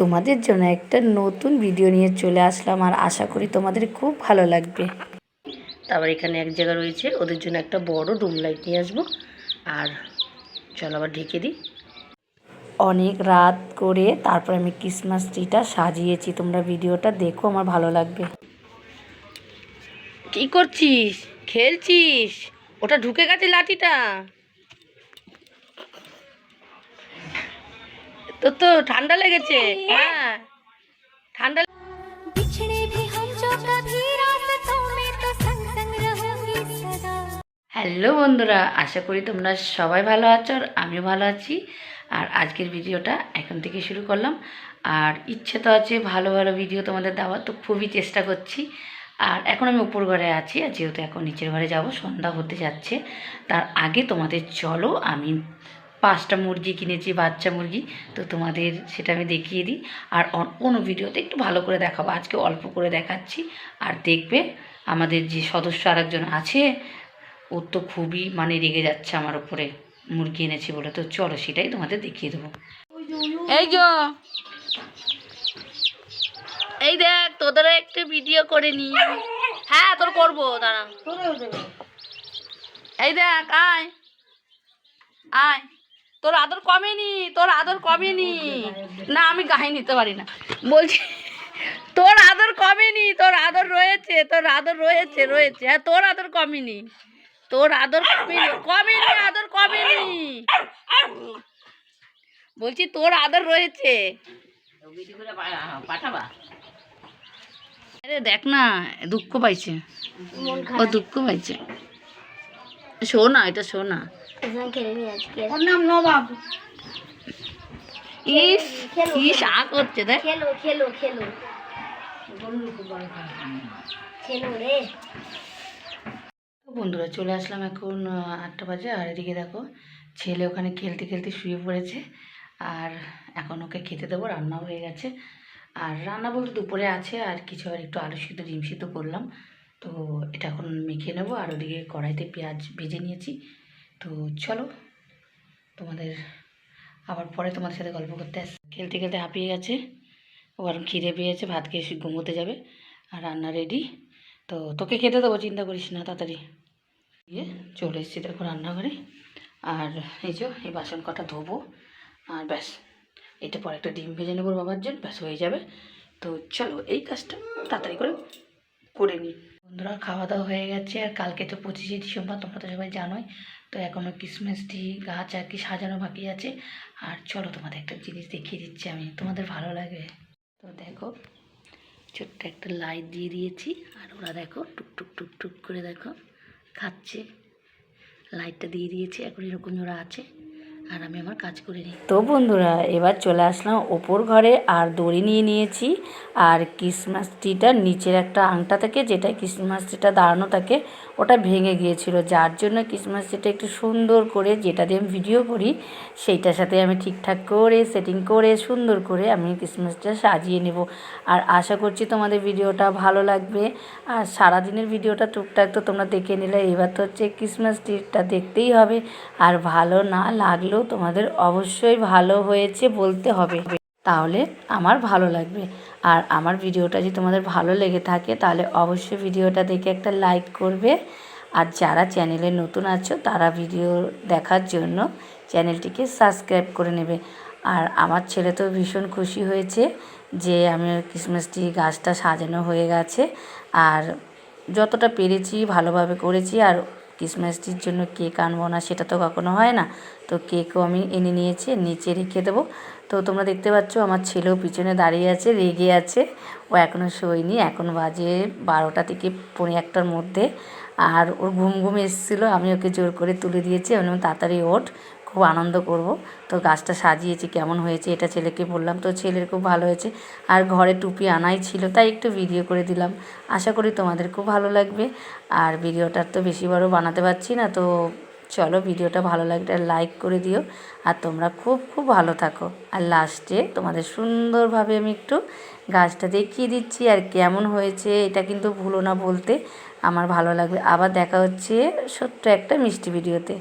তোমাদের জন্য একটা নতুন ভিডিও নিয়ে চলে আসলাম আর আশা করি তোমাদের খুব ভালো লাগবে। তারপর এখানে এক জায়গা রয়েছে ওদের জন্য একটা বড় রুম লাইট নিয়ে আসব। আর চল আবার ঢেকে দিই। অনেক রাত করে তারপর আমি ক্রিসমাস ট্রিটা সাজিয়েছি তোমরা ভিডিওটা দেখো আমার ভালো লাগবে। কি করছিস? খেলছিস? ওটা ঢুকে গেছে লাঠিটা। তোর তো ঠান্ডা লেগেছে। হ্যাঁ।, হ্যাঁ। ঠান্ডা হ্যালো বন্ধুরা আশা করি তোমরা সবাই ভালো আছো আর আমিও ভালো আছি। আর আজকের ভিডিওটা এখন থেকে শুরু করলাম। আর ইচ্ছে তো আছে ভালো ভালো ভিডিও তোমাদের দেওয়ার তো খুবই চেষ্টা করছি। আর এখন আমি উপর ঘরে আছি আর যেহেতু এখন নিচের ঘরে যাব সন্ধ্যা হতে যাচ্ছে। তার আগে তোমাদের চলো আমি পাঁচটা মুরগি কিনেছি বাচ্চা মুরগি। তো তোমাদের সেটা আমি দেখিয়ে দিই। আর কোনো ভিডিওতে একটু ভালো করে দেখাবো। আজকে অল্প করে দেখাচ্ছি। আর দেখবে আমাদের যে সদস্য আরেকজন আছে ও তো খুবই মানে রেগে যাচ্ছে আমার উপরে। মুরগি এনেছি বলে। তো চলো সেটাই তোমাদের দেখিয়ে দেবো। এই যো এই দেখ তোদের একটু ভিডিও করে নি। হ্যাঁ তোর করব দাঁড়া। এই দেখ আয়। আয়। তোর আদর কমেনি তোর আদর কমেনি। না আমি গায়ে নিতে পারি না। বলছি তোর আদর কমেনি তোর আদর রয়েছে তোর আদর রয়েছে রয়েছে। হ্যাঁ তোর আদর কমেনি। তোর আদর কমেনি কমেনি আদর কমেনি। বলছি তোর আদর রয়েছে। আরে দেখ না দুঃখ পাইছে। ও দুঃখ পাইছে। শো না এটা শো ওর নাম নবাব। ইস কি শা করছে দেখ। খেলো খেলো খেলো। খেলো রে। বন্ধুরা চলে আসলাম এখন আটটা বাজে। আর এদিকে দেখো ছেলে ওখানে খেলতে খেলতে শুয়ে পড়েছে। আর এখন ওকে খেতে দেবো রান্নাও হয়ে গেছে। আর রান্না বলতে দুপুরে আছে আর কিছু আর একটু আলু সিদ্ধ ডিম সিদ্ধ করলাম। তো এটা এখন মেখে নেব, আর ওদিকে কড়াইতে পেঁয়াজ ভেজে নিয়েছি। তো চলো, তোমাদের আবার পরে তোমাদের সাথে গল্প করতে আস। খেলতে খেলতে হাঁপিয়ে গেছে, ও আর খিদে পেয়েছে, ভাত খেয়ে ঘুমোতে যাবে, আর রান্না রেডি তো তোকে খেতে দেবো, চিন্তা করিস না, তাড়াতাড়ি। দিয়ে চলে এসেছি দেখো রান্নাঘরে, আর এই যে এই বাসন কটা ধোবো, আর ব্যাস। এটা পরে একটা ডিম ভেজে নেব বাবার জন্য, ব্যাস হয়ে যাবে। তো চলো এই কাজটা, তাড়াতাড়ি করে করে নিই বন্ধুরা খাওয়া দাওয়া হয়ে গেছে আর কালকে তো পঁচিশে ডিসেম্বর, তোমরা তো সবাই জানোই। তো এখনও ক্রিসমাস ট্রি গাছ আর কি সাজানো বাকি আছে। আর চলো তোমাদের একটা জিনিস দেখিয়ে দিচ্ছি আমি, তোমাদের ভালো লাগবে? তো দেখো, ছোট্ট একটা লাইট দিয়ে দিয়েছি, আর ওরা দেখো টুকটুক টুক টুক টুক করে দেখো, খাচ্ছে। লাইটটা দিয়ে দিয়েছি, এখন এরকম ওরা আছে। আর আমি আমার কাজ করে নিই। তো বন্ধুরা, এবার চলে আসলাম ওপর ঘরে, আর দড়ি নিয়ে নিয়েছি। আর ক্রিসমাস ট্রিটার নিচের একটা আংটা থাকে যেটা ক্রিসমাস ট্রিটা দাঁড়ানো থাকে, ওটা ভেঙে গিয়েছিল। যার জন্য ক্রিসমাস ট্রিটা একটু সুন্দর করে, যেটা দিয়ে আমি ভিডিও করি, সেইটার সাথে আমি ঠিকঠাক করে সেটিং করে, সুন্দর করে আমি ক্রিসমাসটা সাজিয়ে নেব। আর আশা করছি তোমাদের ভিডিওটা ভালো লাগবে। আর সারাদিনের ভিডিওটা টুকটাক তো তোমরা দেখে নিলে। এবার তো হচ্ছে ক্রিসমাস ট্রিটা দেখতেই হবে। আর ভালো না লাগলেও তোমাদের অবশ্যই ভালো হয়েছে বলতে হবে। তাহলে আমার ভালো লাগবে। আর আমার ভিডিওটা যদি তোমাদের ভালো লেগে থাকে, তাহলে অবশ্যই ভিডিওটা দেখে একটা লাইক করবে। আর যারা চ্যানেলে নতুন আছো, তারা ভিডিও দেখার জন্য চ্যানেলটিকে সাবস্ক্রাইব করে নেবে। আর আমার ছেলে তো ভীষণ খুশি হয়েছে যে আমি ক্রিসমাস ট্রি গাছটা সাজানো হয়ে গেছে। আর যতটা পেরেছি, ভালোভাবে করেছি। আর ক্রিসমাস ট্রির জন্য কেক আনব না, সেটা তো কখনো হয় না। তো কেকও আমি এনে নিয়েছি, নিচে রেখে দেবো। তো তোমরা দেখতে পাচ্ছ, আমার ছেলেও পিছনে দাঁড়িয়ে আছে, রেগে আছে। ও এখনও শোয়নি, এখন বাজে বারোটা থেকে পনেরো একটার মধ্যে। আর ওর ঘুম ঘুম এসেছিল, আমি ওকে জোর করে তুলে দিয়েছি, আমি তাড়াতাড়ি ওঠ। খুব আনন্দ করব। তো গাছটা সাজিয়েছি, কেমন হয়েছে এটা ছেলেকে বললাম। তো ছেলের খুব ভালো হয়েছে। আর ঘরে টুপি আনাই ছিল, তাই একটু ভিডিও করে দিলাম। আশা করি তোমাদের খুব ভালো লাগবে। আর ভিডিওটার তো বেশি বড় বানাতে পারছি না, তো চলো ভিডিওটা ভালো লাগলে লাইক করে দিও। আর তোমরা খুব খুব ভালো থাকো। আর লাস্টে তোমাদের সুন্দরভাবে আমি একটু গাছটা দেখিয়ে দিচ্ছি, আর কেমন হয়েছে এটা কিন্তু ভুলো না বলতে। আমার ভালো লাগবে। আবার দেখা হচ্ছে ছোট্ট একটা মিষ্টি ভিডিওতে